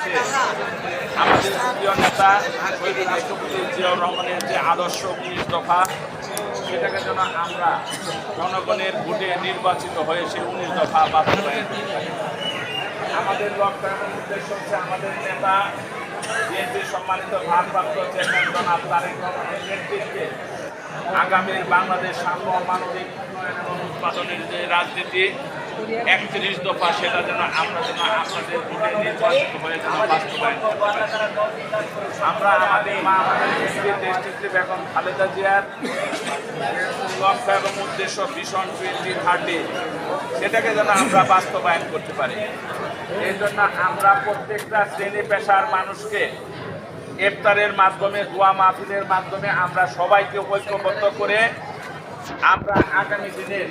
আমাদের প্রিয় নেতা রাষ্ট্রপতি জিয়াউর রহমানের যে আদর্শ উনিশ দফা, সেটাকে যেন আমরা জনগণের ভোটে নির্বাচিত হয়ে সেই উনিশ দফা বাস্তবায়ন। আমাদের লক্ষ্য উদ্দেশ্য হচ্ছে, আমাদের নেতা, বিএনপির সম্মানিত ভারপ্রাপ্ত চেয়ারম্যান জনাব তারেক রহমানের নেতৃত্বে আগামীর বাংলাদেশ সাম্য মানবিক উন্নয়ন এবং উৎপাদনের যে রাজনীতি একত্রিশ দফা, সেটা যেন আমরা যেন আপনাদের ভোটে নির্বাচিত হয়ে যেন বাস্তবায়ন। আমরা আমাদের মা আমাদের জিয়ার লক্ষ্য উদ্দেশ্য ভীষণ টোয়েন্টি থার্টি সেটাকে যেন আমরা বাস্তবায়ন করতে পারি এই জন্য আমরা প্রত্যেকটা শ্রেণি পেশার মানুষকে ইফতারের মাধ্যমে, দোয়া মাহফিলের মাধ্যমে আমরা সবাইকে ঐক্যবদ্ধ করে আমরা আগামী দিনের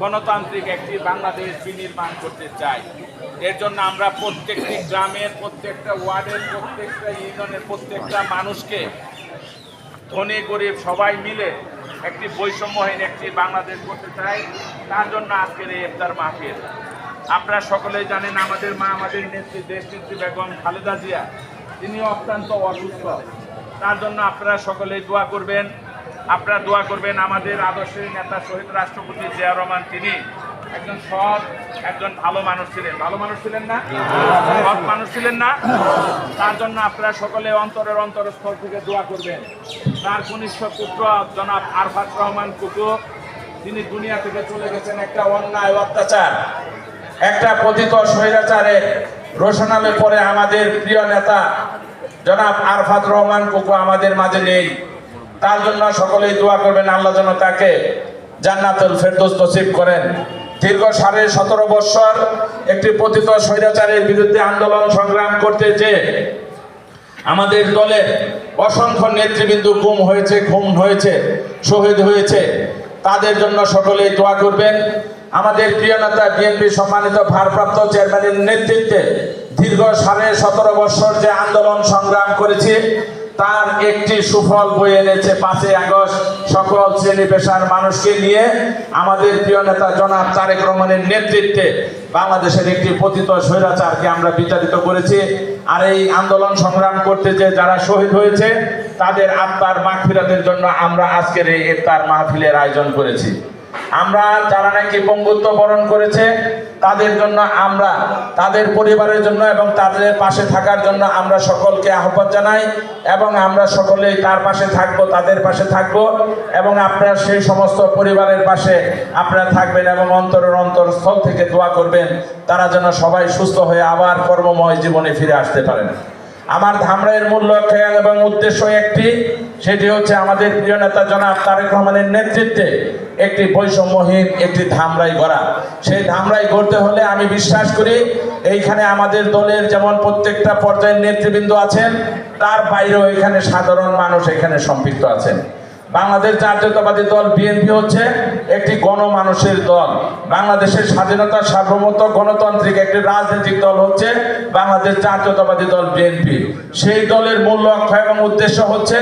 গণতান্ত্রিক একটি বাংলাদেশ বিনির্মাণ করতে চাই। এর জন্য আমরা প্রত্যেকটি গ্রামের, প্রত্যেকটা ওয়ার্ডের, প্রত্যেকটা ইউনিয়নের, প্রত্যেকটা মানুষকে ধনী, গরিব সবাই মিলে একটি বৈষম্যহীন একটি বাংলাদেশ করতে চাই। তার জন্য আজকের এই ইফতার মাহফিল। আপনারা সকলেই জানেন, আমাদের মা, আমাদের নেত্রী, দেশ নেত্রী বেগম খালেদা জিয়া তিনি অত্যন্ত অসুস্থ। তার জন্য আপনারা সকলেই দোয়া করবেন। আপনারা দোয়া করবেন আমাদের আদর্শের নেতা শহীদ রাষ্ট্রপতি জিয়া রহমান, তিনি একজন সৎ, একজন ভালো মানুষ ছিলেন। ভালো মানুষ ছিলেন না? সৎ মানুষ ছিলেন না? তার জন্য আপনারা সকলে অন্তরের অন্তরস্থল থেকে দোয়া করবেন। তার কনিষ্ঠ পুত্র জনাব আরফাত রহমান কুকু তিনি দুনিয়া থেকে চলে গেছেন একটা অন্যায় অত্যাচার, একটা পতিত স্বৈরাচারে রোশনালে পরে আমাদের প্রিয় নেতা জনাব আরফাত রহমান কুকু আমাদের মাঝে নেই। তার জন্য সকলেই দোয়া করবেন, আল্লাহ যেন তাকে জান্নাতুল ফেরদৌস নসিব করেন। দীর্ঘ সাড়ে সতেরো বৎসর একটি পতিত স্বৈরাচারের বিরুদ্ধে আন্দোলন সংগ্রাম করতে যে আমাদের দলের অসংখ্য নেতৃবৃন্দু গুম হয়েছে, খুন হয়েছে, শহীদ হয়েছে, তাদের জন্য সকলেই দোয়া করবেন। আমাদের প্রিয় নেতা, বিএনপি সম্মানিত ভারপ্রাপ্ত চেয়ারম্যানের নেতৃত্বে দীর্ঘ সাড়ে সতেরো বৎসর যে আন্দোলন সংগ্রাম করেছে তার একটি সুফল বয়ে এনেছে পাঁচই আগস্ট। সকল শ্রেণি পেশার মানুষকে নিয়ে আমাদের প্রিয় নেতা জনাব তারেক রহমানের নেতৃত্বে বাংলাদেশের একটি পতিত স্বৈরাচারকে আমরা বিচারিত করেছি। আর এই আন্দোলন সংগ্রাম করতে যে যারা শহীদ হয়েছে, তাদের আত্মার মাগফিরাতের জন্য আমরা আজকের এই ইফতার মাহফিলের আয়োজন করেছি। আমরা যারা নাকি বঙ্গুত্ব বরণ করেছে, তাদের জন্য আমরা, তাদের পরিবারের জন্য এবং তাদের পাশে থাকার জন্য আমরা সকলকে আহ্বান জানাই এবং আমরা সকলেই তার পাশে থাকব, তাদের পাশে থাকব এবং আপনার সেই সমস্ত পরিবারের পাশে আপনারা থাকবেন এবং অন্তরের অন্তরস্থল থেকে দোয়া করবেন, তারা যেন সবাই সুস্থ হয়ে আবার কর্মময় জীবনে ফিরে আসতে পারেন। আমার ধামরাইয়ের মূল লক্ষ্য এবং উদ্দেশ্য একটি, সেটি হচ্ছে আমাদের প্রিয় নেতা জনাব তারেক রহমানের নেতৃত্বে একটি বৈষম্যহীন, একটি ধামরাই গড়া। সেই ধামরাই গড়তে হলে আমি বিশ্বাস করি, এইখানে আমাদের দলের যেমন প্রত্যেকটা পর্যায়ের নেতৃবৃন্দ আছেন, তার বাইরেও এখানে সাধারণ মানুষ এখানে সম্পৃক্ত আছেন। বাংলাদেশ জাতীয়তাবাদী দল বিএনপি হচ্ছে একটি গণমানুষের দল। বাংলাদেশের স্বাধীনতা সার্বভৌমত্ব গণতান্ত্রিক একটি রাজনৈতিক দল হচ্ছে বাংলাদেশ জাতীয়তাবাদী দল বিএনপি। সেই দলের মূল লক্ষ্য এবং উদ্দেশ্য হচ্ছে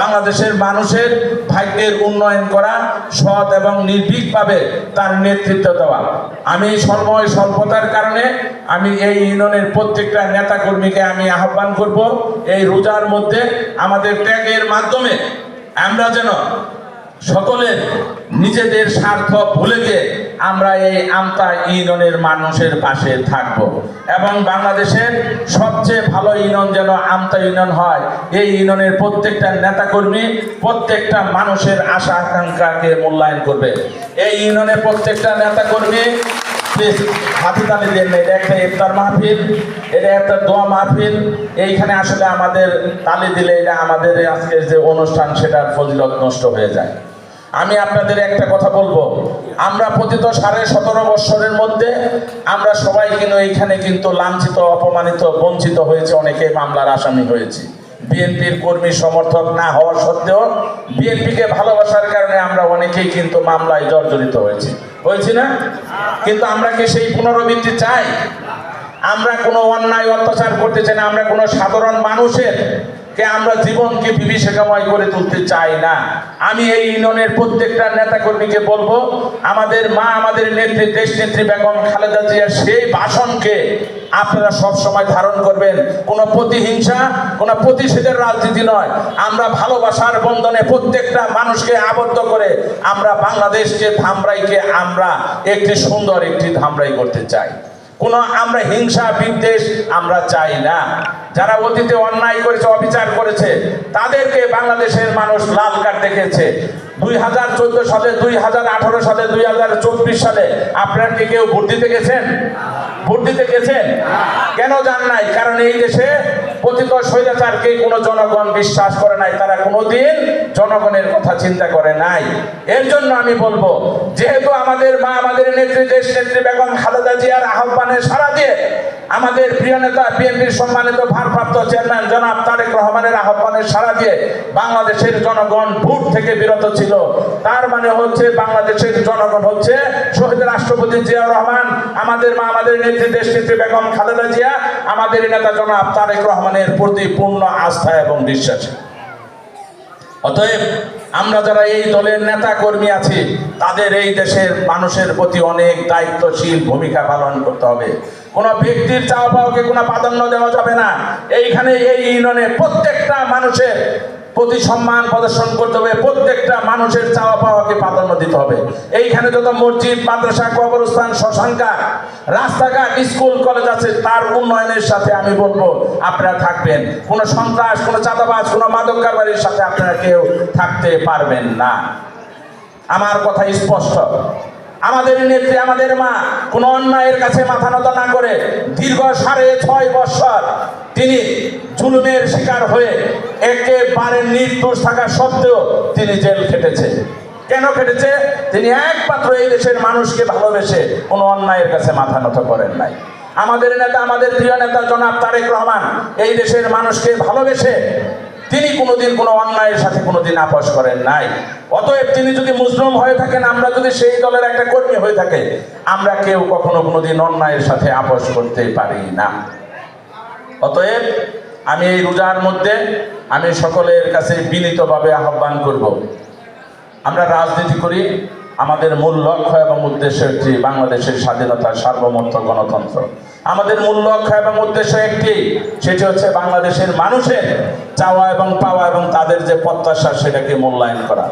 বাংলাদেশের মানুষের ভাগ্যের উন্নয়ন করা, সৎ এবং নির্ভীকভাবে তার নেতৃত্ব দেওয়া। আমি সময় স্বল্পতার কারণে আমি এই ইউনিয়নের প্রত্যেকটা নেতাকর্মীকে আমি আহ্বান করব, এই রোজার মধ্যে আমাদের ত্যাগের মাধ্যমে আমরা যেন সকলের নিজেদের স্বার্থ ভুলে গিয়ে আমরা এই আমতা ইউনিয়নের মানুষের পাশে থাকব। এবং বাংলাদেশের সবচেয়ে ভালো ইউনিয়ন যেন আমতা ইউনিয়ন হয়, এই ইউনিয়নের প্রত্যেকটা নেতাকর্মী, প্রত্যেকটা মানুষের আশা আকাঙ্ক্ষাকে মূল্যায়ন করবে। এই ইউনিয়নের প্রত্যেকটা নেতাকর্মী এটা একটা মাহফিল, এটা একটা দোয়া মাহফিল। এইখানে আসলে আমাদের দিলে এটা আমাদের আজকের যে অনুষ্ঠান নষ্ট হয়ে যায়। আমি আপনাদের একটা কথা বলব, আমরা পতিত সাড়ে সতেরো বৎসরের মধ্যে আমরা সবাই কিন্তু এইখানে কিন্তু লাঞ্ছিত, অপমানিত, বঞ্চিত হয়েছে, অনেকে মামলার আসামি হয়েছে। বিএনপির কর্মী সমর্থক না হওয়া সত্ত্বেও বিএনপিকে ভালোবাসার কারণে আমরা অনেকেই কিন্তু মামলায় জর্জরিত হয়েছি। হয়েছি না? কিন্তু আমরা কি সেই পুনরাবৃত্তি চাই? আমরা কোনো অন্যায় অত্যাচার করতে চাই না, আমরা কোনো সাধারণ মানুষের কে আমরা জীবনকে বিভীষিকাময় করে তুলতে চাই না। আমি এই ইউনিয়নের প্রত্যেকটা নেতা কর্মীকে বলব, আমাদের মা, আমাদের নেত্রী দেশ নেত্রী বেগম খালেদা জিয়ার সেই ভাষণকে আপনারা সব সময় ধারণ করবেন। কোনো প্রতিহিংসা, কোনো প্রতিষেধের রাজনীতি নয়। আমরা ভালোবাসার বন্ধনে প্রত্যেকটা মানুষকে আবদ্ধ করে আমরা বাংলাদেশকে ধামরাইকে আমরা একটি সুন্দর একটি ধামরাই করতে চাই। কোনো আমরা হিংসা, বিদ্বেষ আমরা চাই না। যারা অতীতে অন্যায় করেছে, অবিচার করেছে, তাদেরকে বাংলাদেশের মানুষ লাল কার্ড দেখেছে। দুই হাজার চোদ্দ সালে, দুই হাজার আঠারো সালে, দুই হাজার চব্বিশ সালে আপনার কি কেউ ভোট দিতে গেছেন? ভোট দিতে গেছেন? কেন যান নাই? কারণ এই দেশে পতিত স্বৈরাচারকে কোনো জনগণ বিশ্বাস করে নাই, তারা কোনোদিন জনগণের কথা চিন্তা করে নাই। এর জন্য আমি বলব, যেহেতু আমাদের মা, আমাদের নেত্রী, দেশ নেত্রী বেগম খালেদা জিয়ার আহ্বানে সারা দিয়ে আমাদের প্রিয় নেতা, বিএনপির সম্মানিত ভারপ্রাপ্ত চেয়ারম্যান জনাব তারেক রহমানের আহ্বানে সারা দিয়ে বাংলাদেশের জনগণ ভোট থেকে বিরত ছিল। তার মানে হচ্ছে বাংলাদেশের জনগণ হচ্ছে শহীদ রাষ্ট্রপতি জিয়া রহমান, আমাদের মা, আমাদের নেত্রী, দেশ নেত্রী বেগম খালেদা জিয়া, আমাদের নেতা জনাব তারেক রহমানের প্রতি পূর্ণ আস্থা এবং বিশ্বাস। অতএব আমরা যারা এই দলের নেতা কর্মী আছি, তাদের এই দেশের মানুষের প্রতি অনেক দায়িত্বশীল ভূমিকা পালন করতে হবে। কোন ব্যক্তির চাওয়া পাওয়াকে কোনো প্রাধান্য দেওয়া যাবে না। এইখানে এই ইউনিয়নে প্রত্যেকটা মানুষের প্রতি সম্মান প্রদর্শন করতে হবে, প্রত্যেকটা মানুষের চাওয়া পাওয়াকে প্রাধান্য দিতে হবে। এইখানে যত মসজিদ, মাদ্রাসা, কবরস্থান, শ্মশানঘাট, রাস্তাঘাট, স্কুল, কলেজ আছে, তার উন্নয়নের সাথে আমি বলব, আপনারা থাকবেন। কোনো সন্ত্রাস, কোনো চাঁদাবাজ, কোনো মাদক কারবারির সাথে আপনারা কেউ থাকতে পারবেন না। আমার কথা স্পষ্ট। আমাদের নেত্রী, আমাদের মা, কোনো অন্যায়ের কাছে মাথা নত না করে দীর্ঘ সাড়ে ছয় বৎসর তিনি জুলুমের শিকার হয়ে একেবারে নির্দোষ থাকা সত্ত্বেও তিনি জেল খেটেছে। কেন খেটেছে? তিনি একমাত্র এই দেশের মানুষকে ভালোবেসে কোনো অন্যায়ের কাছে মাথা নত করেন নাই। আমাদের নেতা, আমাদের প্রিয় নেতা জনাব তারেক রহমান এই দেশের মানুষকে ভালোবেসে তিনি কোনোদিন কোনো অন্যায়ের সাথে কোনোদিন আপোষ করেন নাই। অতএব তিনি যদি মুসলিম হয়ে থাকেন, আমরা যদি সেই দলের একটা কর্মী হয়ে থাকে, আমরা কেউ কখনো কোনোদিন অন্যায়ের সাথে আপোষ করতে পারি না। অতএব আমি এই রোজার মধ্যে আমি সকলের কাছে বিনীতভাবে আহ্বান করব। আমরা রাজনীতি করি, আমাদের মূল লক্ষ্য এবং উদ্দেশ্য একটি বাংলাদেশের স্বাধীনতা সার্বভৌমত্ব গণতন্ত্র। আমাদের মূল লক্ষ্য এবং উদ্দেশ্য একটি, সেটি হচ্ছে বাংলাদেশের মানুষের চাওয়া এবং পাওয়া এবং তাদের যে প্রত্যাশা সেটাকে মূল্যায়ন করা।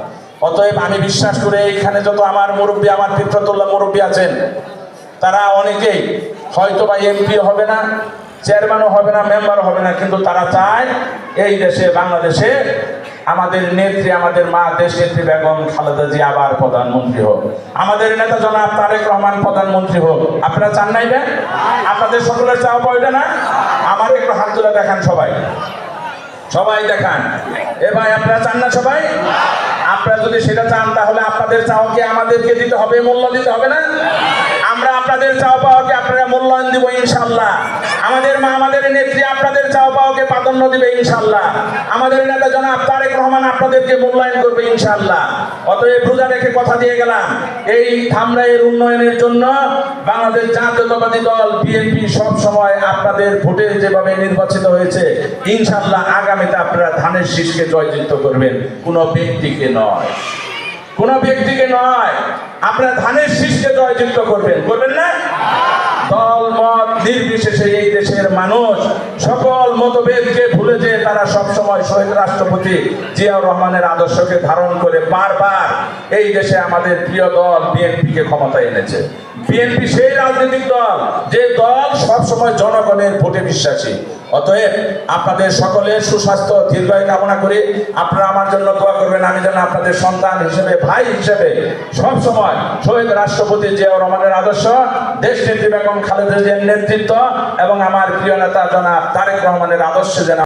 অতএব আমি বিশ্বাস করে এইখানে যত আমার মুরব্বী, আমার পিত্রতুল্লাহ মুরব্বী আছেন, তারা অনেকেই হয়তো বা এমপি হবে না চেয়ারম্যানও হবে না মেম্বারও হবে না, কিন্তু তারা চায় এই দেশে, বাংলাদেশে আমাদের নেত্রী, আমাদের মা, দেশ নেত্রী বেগম খালেদা জি আবার প্রধানমন্ত্রী হোক। আমাদের নেতা জনাব তারেক রহমান প্রধানমন্ত্রী হোক। আপনারা চান না এটা আপনাদের সকলের চাওয়া পাওয়া না? আমার একটু হাত তুলে দেখান সবাই। সবাই দেখান। এ ভাই, আপনারা চান না সবাই? আপনারা যদি সেটা চান, তাহলে আপনাদের চাওয়াকে আমাদেরকে দিতে হবে, মূল্য দিতে হবে না? আমরা আপনাদের চাওয়া পাওয়াকে আপনারা মূল্যায়ন দিব ইনশাল্লাহ আমাদের মা, আমাদের নেত্রী আপনাদের চাওয়া পাওয়াকে প্রাধান্য দিবে ইনশাল্লাহ আমাদের নেতা জনাব তারেক রহমান আপনাদেরকে মূল্যায়ন করবে ইনশাল্লাহ অতএব রোজা রেখে কথা দিয়ে গেলাম। এই ধামরাইয়ের উন্নয়নের জন্য বাংলাদেশ জাতীয়তাবাদী দল, বিএনপি সব সময় আপনাদের ভোটে যেভাবে নির্বাচিত হয়েছে ইনশাল্লাহ আগামীতে আপনারা ধানের শীষকে জয়যুক্ত করবেন। কোনো ব্যক্তিকে নয়। কোন ব্যক্তিকে নয়, আপনারা ধানের শীষকে জয়যুক্ত করবেন। করবেন না? দল, মত নির্বিশেষে এই দেশের মানুষ, সকল মতভেদকে ভুলে যে তারা সব সময় শহীদ রাষ্ট্রপতি জিয়াউর রহমানের আদর্শকে ধারণ করে বারবার এই দেশে আমাদের প্রিয় দল বিএনপিকে ক্ষমতায় এনেছে। বিএনপি সেই রাজনৈতিক দল, যে দল সব সময় জনগণের ভোটে বিশ্বাসী। অতএব আপনাদের সকলের সুস্বাস্থ্য, দীর্ঘায় কামনা করি। আপনারা আমার জন্য দোয়া করবেন। আমি যেন আপনাদের সন্তান হিসেবে, ভাই হিসেবে সবসময় শহীদ রাষ্ট্রপতি জিয়াউর রহমানের আদর্শ দেশ নেত্রী বেগম খালেদা জিয়ার নেতৃত্ব এবং আমার প্রিয় নেতা জনাব তারেক রহমানের আদর্শ যেন